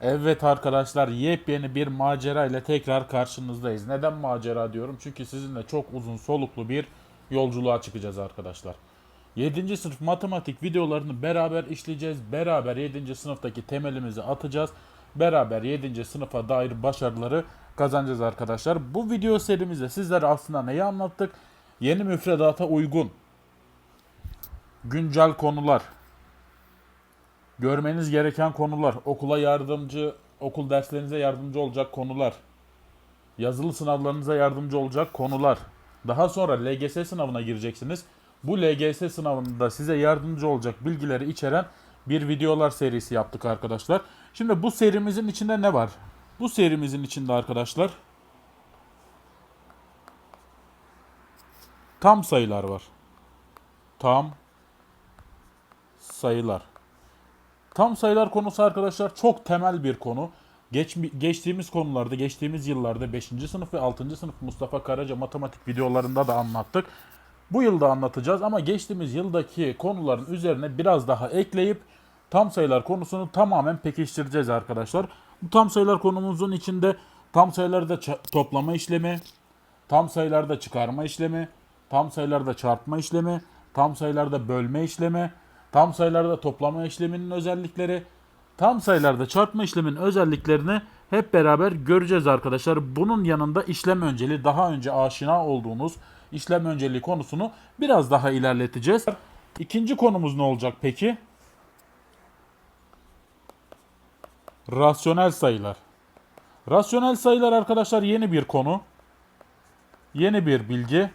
Evet arkadaşlar yepyeni bir macera ile tekrar karşınızdayız. Neden macera diyorum? Çünkü sizinle çok uzun soluklu bir yolculuğa çıkacağız arkadaşlar. 7. sınıf matematik videolarını beraber işleyeceğiz. Beraber 7. sınıftaki temelimizi atacağız. Beraber 7. sınıfa dair başarıları kazanacağız arkadaşlar. Bu video serimizde sizlere aslında neyi anlattık? Yeni müfredata uygun güncel konular, görmeniz gereken konular, okula yardımcı, okul derslerinize yardımcı olacak konular, yazılı sınavlarınıza yardımcı olacak konular. Daha sonra LGS sınavına gireceksiniz. Bu LGS sınavında size yardımcı olacak bilgileri içeren bir videolar serisi yaptık arkadaşlar. Şimdi bu serimizin içinde ne var? Bu serimizin içinde arkadaşlar tam sayılar var. Tam sayılar. Tam sayılar konusu arkadaşlar çok temel bir konu. Geç, geçtiğimiz konularda, geçtiğimiz yıllarda 5. sınıf ve 6. sınıf Mustafa Karaca matematik videolarında da anlattık. Bu yılda anlatacağız ama geçtiğimiz yıldaki konuların üzerine biraz daha ekleyip tam sayılar konusunu tamamen pekiştireceğiz arkadaşlar. Bu tam sayılar konumuzun içinde tam sayılarda toplama işlemi, tam sayılarda çıkarma işlemi, tam sayılarda çarpma işlemi, tam sayılarda bölme işlemi, tam sayılarda toplama işleminin özellikleri, tam sayılarda çarpma işleminin özelliklerini hep beraber göreceğiz arkadaşlar. Bunun yanında işlem önceliği daha önce aşina olduğunuz işlem önceliği konusunu biraz daha ilerleteceğiz. İkinci konumuz ne olacak peki? Rasyonel sayılar. Rasyonel sayılar arkadaşlar yeni bir konu. Yeni bir bilgi.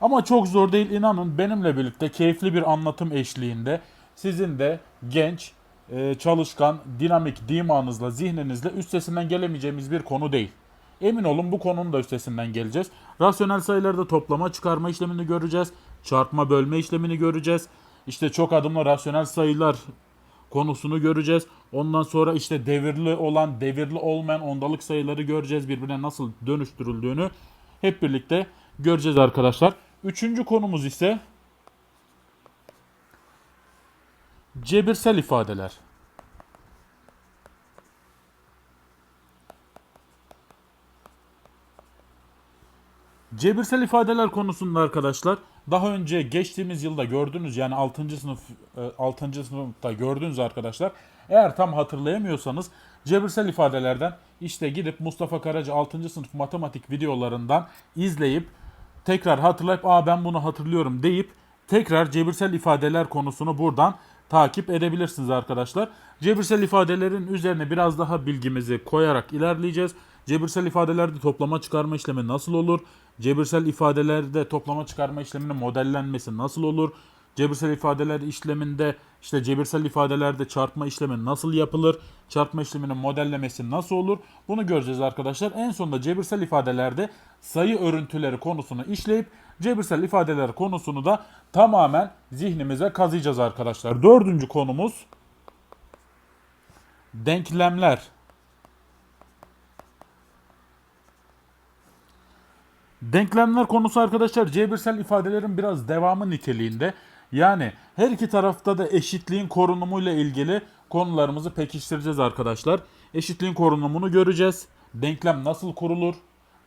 Ama çok zor değil inanın benimle birlikte keyifli bir anlatım eşliğinde sizin de genç, e, çalışkan, dinamik dimağınızla, zihninizle üstesinden gelemeyeceğimiz bir konu değil. Emin olun bu konunun da üstesinden geleceğiz. Rasyonel sayılarda toplama çıkarma işlemini göreceğiz. Çarpma bölme işlemini göreceğiz. İşte çok adımlı rasyonel sayılar konusunu göreceğiz. Ondan sonra işte devirli olan, devirli olmayan ondalık sayıları göreceğiz. Birbirine nasıl dönüştürüldüğünü hep birlikte göreceğiz arkadaşlar. Üçüncü konumuz ise cebirsel ifadeler. Cebirsel ifadeler konusunda arkadaşlar daha önce geçtiğimiz yılda gördünüz yani 6. sınıf 6. sınıfta gördünüz arkadaşlar. Eğer tam hatırlayamıyorsanız cebirsel ifadelerden işte gidip Mustafa Karaca 6. sınıf matematik videolarından izleyip tekrar hatırlayıp aa ben bunu hatırlıyorum deyip tekrar cebirsel ifadeler konusunu buradan takip edebilirsiniz arkadaşlar. Cebirsel ifadelerin üzerine biraz daha bilgimizi koyarak ilerleyeceğiz. Cebirsel ifadelerde toplama çıkarma işlemi nasıl olur? Cebirsel ifadelerde toplama çıkarma işleminin modellenmesi nasıl olur? Cebirsel ifadeler işleminde işte cebirsel ifadelerde çarpma işlemi nasıl yapılır? Çarpma işleminin modellemesi nasıl olur? Bunu göreceğiz arkadaşlar. En sonunda cebirsel ifadelerde sayı örüntüleri konusunu işleyip cebirsel ifadeler konusunu da tamamen zihnimize kazıyacağız arkadaşlar. Dördüncü konumuz denklemler. Denklemler konusu arkadaşlar cebirsel ifadelerin biraz devamı niteliğinde. Yani her iki tarafta da eşitliğin korunumuyla ilgili konularımızı pekiştireceğiz arkadaşlar. Eşitliğin korunumunu göreceğiz. Denklem nasıl kurulur?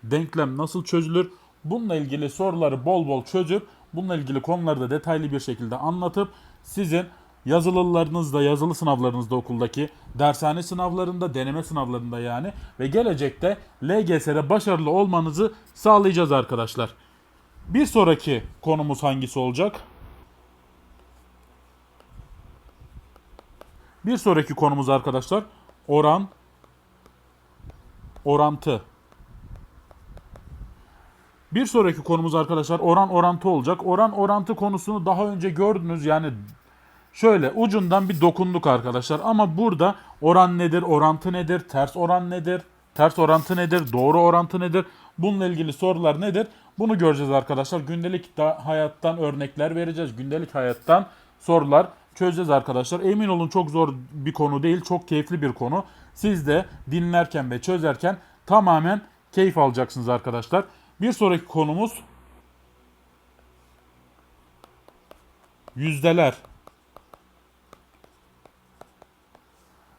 Denklem nasıl çözülür? Bununla ilgili soruları bol bol çözüp bununla ilgili konuları da detaylı bir şekilde anlatıp sizin yazılılarınızda, yazılı sınavlarınızda okuldaki, dershane sınavlarında, deneme sınavlarında yani ve gelecekte LGS'de başarılı olmanızı sağlayacağız arkadaşlar. Bir sonraki konumuz hangisi olacak? Bir sonraki konumuz arkadaşlar oran orantı. Bir sonraki konumuz arkadaşlar oran orantı olacak. Oran orantı konusunu daha önce gördünüz. Yani şöyle ucundan bir dokunduk arkadaşlar. Ama burada oran nedir, orantı nedir, ters oran nedir, ters orantı nedir, doğru orantı nedir? Bununla ilgili sorular nedir? Bunu göreceğiz arkadaşlar. Gündelik hayattan örnekler vereceğiz. Gündelik hayattan sorular çözeceğiz arkadaşlar. Emin olun çok zor bir konu değil. Çok keyifli bir konu. Siz de dinlerken ve çözerken tamamen keyif alacaksınız arkadaşlar. Bir sonraki konumuz yüzdeler.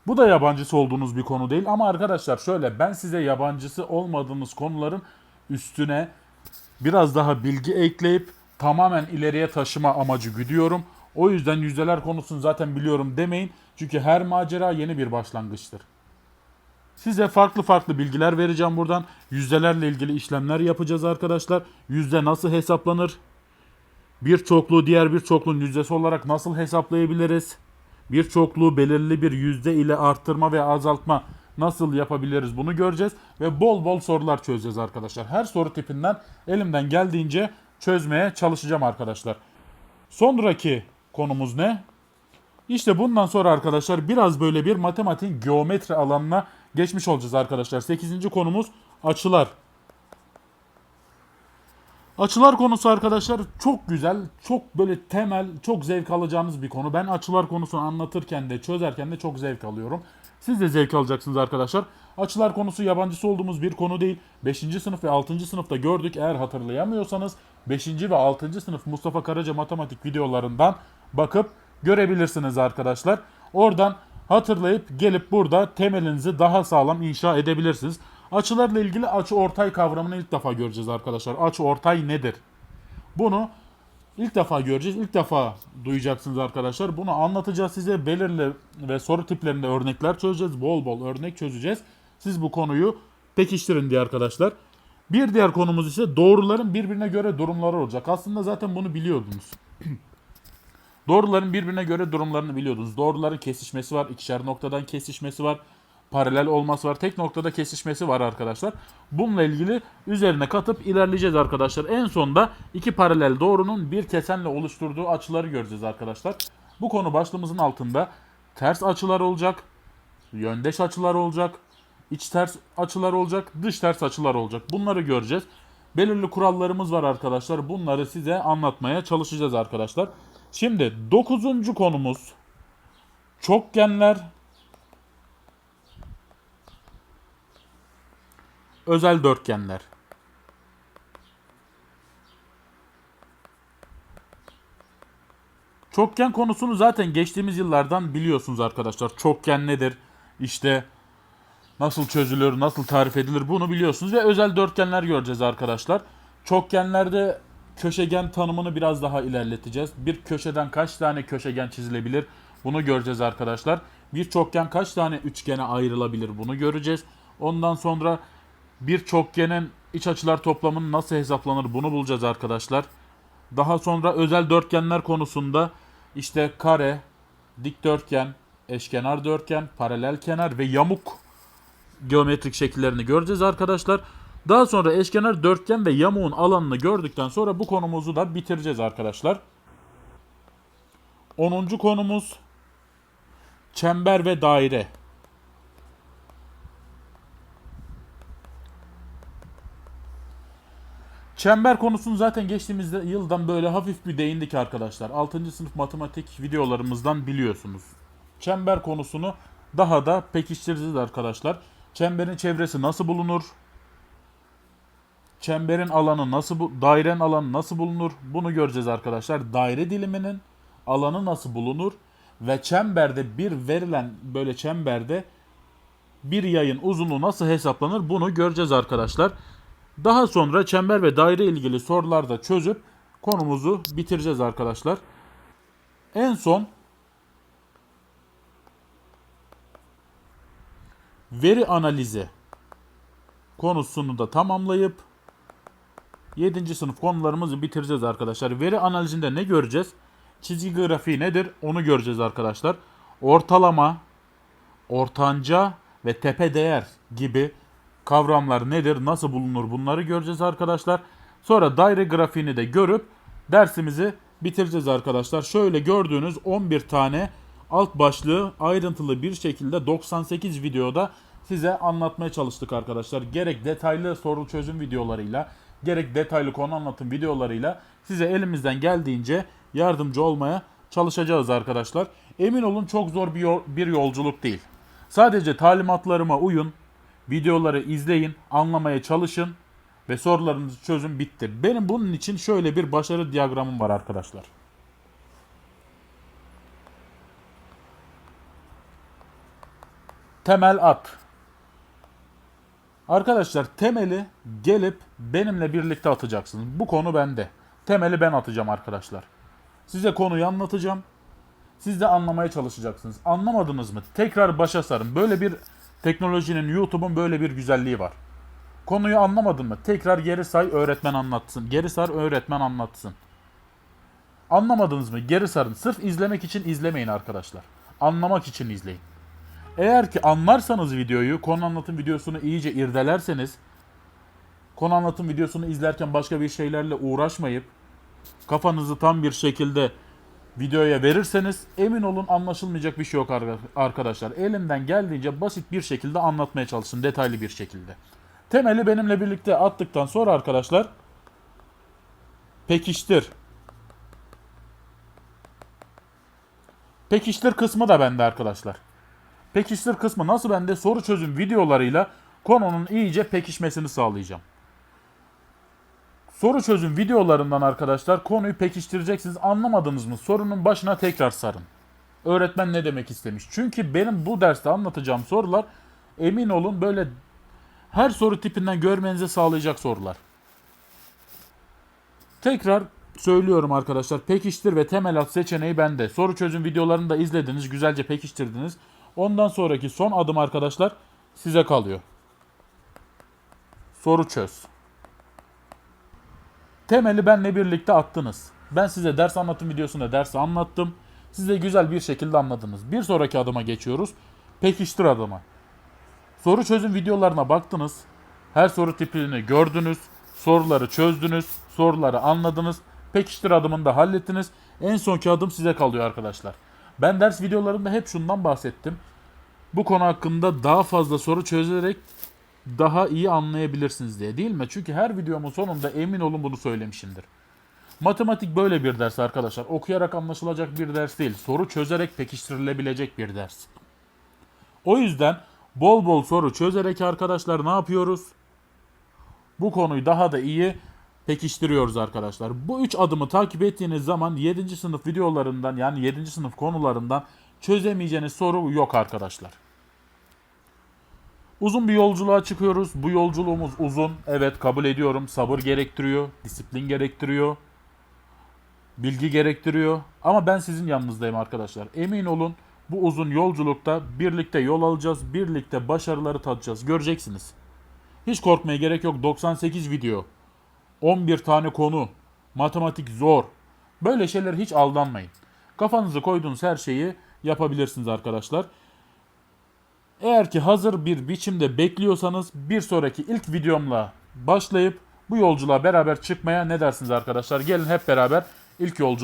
Bu da yabancısı olduğunuz bir konu değil ama arkadaşlar şöyle ben size yabancısı olmadığınız konuların üstüne biraz daha bilgi ekleyip tamamen ileriye taşıma amacı güdüyorum. O yüzden yüzdeler konusunu zaten biliyorum demeyin. Çünkü her macera yeni bir başlangıçtır. Size farklı farklı bilgiler vereceğim buradan. Yüzdelerle ilgili işlemler yapacağız arkadaşlar. Yüzde nasıl hesaplanır? Bir çokluğu diğer bir çokluğun yüzdesi olarak nasıl hesaplayabiliriz? Bir çokluğu belirli bir yüzde ile arttırma ve azaltma nasıl yapabiliriz bunu göreceğiz. Ve bol bol sorular çözeceğiz arkadaşlar. Her soru tipinden elimden geldiğince çözmeye çalışacağım arkadaşlar. Sonraki konumuz ne? İşte bundan sonra arkadaşlar biraz böyle bir matematiğin geometri alanına geçmiş olacağız arkadaşlar. 8. konumuz açılar. Açılar konusu arkadaşlar çok güzel, çok böyle temel, çok zevk alacağınız bir konu. Ben açılar konusunu anlatırken de çözerken de çok zevk alıyorum. Siz de zevk alacaksınız arkadaşlar. Açılar konusu yabancısı olduğumuz bir konu değil. 5. sınıf ve 6. sınıfta gördük. Eğer hatırlayamıyorsanız 5. ve 6. sınıf Mustafa Karaca matematik videolarından bakıp görebilirsiniz arkadaşlar. Oradan hatırlayıp gelip burada temelinizi daha sağlam inşa edebilirsiniz. Açılarla ilgili açı ortay kavramını ilk defa göreceğiz arkadaşlar. Açı ortay nedir? Bunu ilk defa göreceğiz. İlk defa duyacaksınız arkadaşlar. Bunu anlatacağız size. Belirli ve soru tiplerinde örnekler çözeceğiz. Bol bol örnek çözeceğiz. Siz bu konuyu pekiştirin diye arkadaşlar. Bir diğer konumuz ise doğruların birbirine göre durumları olacak. Aslında zaten bunu biliyordunuz. Doğruların birbirine göre durumlarını biliyordunuz. Doğruların kesişmesi var, ikişer noktadan kesişmesi var, paralel olması var, tek noktada kesişmesi var arkadaşlar. Bununla ilgili üzerine katıp ilerleyeceğiz arkadaşlar. En sonda iki paralel doğrunun bir kesenle oluşturduğu açıları göreceğiz arkadaşlar. Bu konu başlığımızın altında ters açılar olacak, yöndeş açılar olacak, iç ters açılar olacak, dış ters açılar olacak. Bunları göreceğiz. Belirli kurallarımız var arkadaşlar. Bunları size anlatmaya çalışacağız arkadaşlar. Şimdi 9. konumuz çokgenler özel dörtgenler. Çokgen konusunu zaten geçtiğimiz yıllardan biliyorsunuz arkadaşlar. Çokgen nedir? İşte nasıl çözülür, nasıl tarif edilir bunu biliyorsunuz ve özel dörtgenler göreceğiz arkadaşlar. Çokgenlerde köşegen tanımını biraz daha ilerleteceğiz. Bir köşeden kaç tane köşegen çizilebilir? Bunu göreceğiz arkadaşlar. Bir çokgen kaç tane üçgene ayrılabilir? Bunu göreceğiz. Ondan sonra bir çokgenin iç açılar toplamının nasıl hesaplanır? Bunu bulacağız arkadaşlar. Daha sonra özel dörtgenler konusunda işte kare, dikdörtgen, eşkenar dörtgen, paralel kenar ve yamuk geometrik şekillerini göreceğiz arkadaşlar. Daha sonra eşkenar dörtgen ve yamuğun alanını gördükten sonra bu konumuzu da bitireceğiz arkadaşlar. 10. konumuz çember ve daire. Çember konusunu zaten geçtiğimiz yıldan böyle hafif bir değindik arkadaşlar. 6. sınıf matematik videolarımızdan biliyorsunuz. Çember konusunu daha da pekiştireceğiz arkadaşlar. Çemberin çevresi nasıl bulunur? Çemberin alanı nasıl bu dairenin alanı nasıl bulunur? Bunu göreceğiz arkadaşlar. Daire diliminin alanı nasıl bulunur ve çemberde bir verilen böyle çemberde bir yayın uzunluğu nasıl hesaplanır? Bunu göreceğiz arkadaşlar. Daha sonra çember ve daire ilgili sorular da çözüp konumuzu bitireceğiz arkadaşlar. En son veri analizi konusunu da tamamlayıp 7. sınıf konularımızı bitireceğiz arkadaşlar. Veri analizinde ne göreceğiz? Çizgi grafiği nedir? Onu göreceğiz arkadaşlar. Ortalama, ortanca ve tepe değer gibi kavramlar nedir? Nasıl bulunur? Bunları göreceğiz arkadaşlar. Sonra daire grafiğini de görüp dersimizi bitireceğiz arkadaşlar. Şöyle gördüğünüz 11 tane alt başlığı ayrıntılı bir şekilde 98 videoda size anlatmaya çalıştık arkadaşlar. Gerek detaylı soru çözüm videolarıyla, gerek detaylı konu anlatım videolarıyla size elimizden geldiğince yardımcı olmaya çalışacağız arkadaşlar. Emin olun çok zor bir, yol, bir yolculuk değil. Sadece talimatlarıma uyun, videoları izleyin, anlamaya çalışın ve sorularınızı çözün bitti. Benim bunun için şöyle bir başarı diyagramım var arkadaşlar. temel at. Arkadaşlar temeli gelip benimle birlikte atacaksınız. Bu konu bende. Temeli ben atacağım arkadaşlar. Size konuyu anlatacağım. Siz de anlamaya çalışacaksınız. Anlamadınız mı? Tekrar başa sarın. Böyle bir teknolojinin, YouTube'un böyle bir güzelliği var. Konuyu anlamadın mı? Tekrar geri say, öğretmen anlatsın. Geri sar, öğretmen anlatsın. Anlamadınız mı? Geri sarın. Sırf izlemek için izlemeyin arkadaşlar. Anlamak için izleyin. Eğer ki anlarsanız videoyu, konu anlatım videosunu iyice irdelerseniz, konu anlatım videosunu izlerken başka bir şeylerle uğraşmayıp, kafanızı tam bir şekilde videoya verirseniz emin olun anlaşılmayacak bir şey yok arka- arkadaşlar. Elimden geldiğince basit bir şekilde anlatmaya çalışın, detaylı bir şekilde. Temeli benimle birlikte attıktan sonra arkadaşlar pekiştir. Pekiştir kısmı da bende arkadaşlar. Pekiştir kısmı nasıl bende soru çözüm videolarıyla konunun iyice pekişmesini sağlayacağım. Soru çözüm videolarından arkadaşlar konuyu pekiştireceksiniz. Anlamadınız mı? Sorunun başına tekrar sarın. Öğretmen ne demek istemiş? Çünkü benim bu derste anlatacağım sorular emin olun böyle her soru tipinden görmenize sağlayacak sorular. Tekrar söylüyorum arkadaşlar. Pekiştir ve temel at seçeneği bende. Soru çözüm videolarını da izlediniz. Güzelce pekiştirdiniz. Ondan sonraki son adım arkadaşlar size kalıyor. Soru çöz. Temeli benle birlikte attınız. Ben size ders anlatım videosunda dersi anlattım. Siz de güzel bir şekilde anladınız. Bir sonraki adıma geçiyoruz. Pekiştir adıma. Soru çözüm videolarına baktınız. Her soru tipini gördünüz. Soruları çözdünüz. Soruları anladınız. Pekiştir adımını da hallettiniz. En sonki adım size kalıyor arkadaşlar. Ben ders videolarında hep şundan bahsettim. Bu konu hakkında daha fazla soru çözerek daha iyi anlayabilirsiniz diye değil mi? Çünkü her videomun sonunda emin olun bunu söylemişimdir. Matematik böyle bir ders arkadaşlar. Okuyarak anlaşılacak bir ders değil. Soru çözerek pekiştirilebilecek bir ders. O yüzden bol bol soru çözerek arkadaşlar ne yapıyoruz? Bu konuyu daha da iyi pekiştiriyoruz arkadaşlar. Bu üç adımı takip ettiğiniz zaman 7. sınıf videolarından yani 7. sınıf konularından çözemeyeceğiniz soru yok arkadaşlar. Uzun bir yolculuğa çıkıyoruz. Bu yolculuğumuz uzun. Evet kabul ediyorum. Sabır gerektiriyor. Disiplin gerektiriyor. Bilgi gerektiriyor. Ama ben sizin yanınızdayım arkadaşlar. Emin olun bu uzun yolculukta birlikte yol alacağız. Birlikte başarıları tadacağız. Göreceksiniz. Hiç korkmaya gerek yok. 98 video. 11 tane konu. Matematik zor. Böyle şeyler hiç aldanmayın. Kafanızı koyduğunuz her şeyi yapabilirsiniz arkadaşlar. Eğer ki hazır bir biçimde bekliyorsanız bir sonraki ilk videomla başlayıp bu yolculuğa beraber çıkmaya ne dersiniz arkadaşlar? Gelin hep beraber ilk yolculuğa